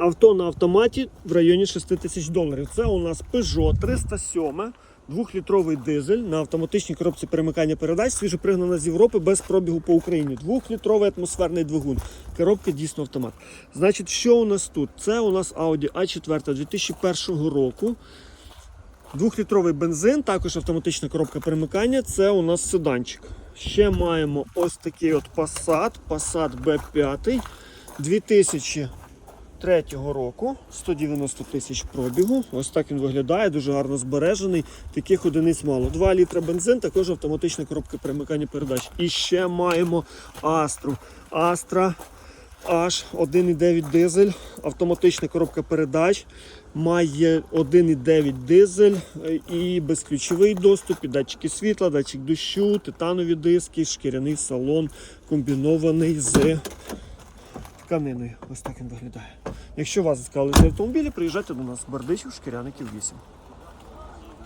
Авто на автоматі в районі 6 тисяч доларів. Це у нас Peugeot 307, двохлітровий дизель на автоматичній коробці перемикання передач, свіжопригнана з Європи без пробігу по Україні. Двохлітровий атмосферний двигун. Коробка дійсно автомат. Значить, що у нас тут? Це у нас Audi A4 2001 року. Двохлітровий бензин, також автоматична коробка перемикання. Це у нас седанчик. Ще маємо ось такий от Passat, Passat B5 2003 року, 190 тисяч пробігу. Ось так він виглядає, дуже гарно збережений. Таких одиниць мало. 2 літра бензин, також автоматична коробка перемикання передач. І ще маємо Astra. Astra Аж 1,9 дизель, автоматична коробка передач, має 1,9 дизель е, і безключовий доступ, і датчики світла, датчик дощу, титанові диски, шкіряний салон, комбінований з тканиною. Ось так він виглядає. Якщо вас зацікавили ці автомобілі, приїжджайте до нас, Бердичів, Шкіряників 8.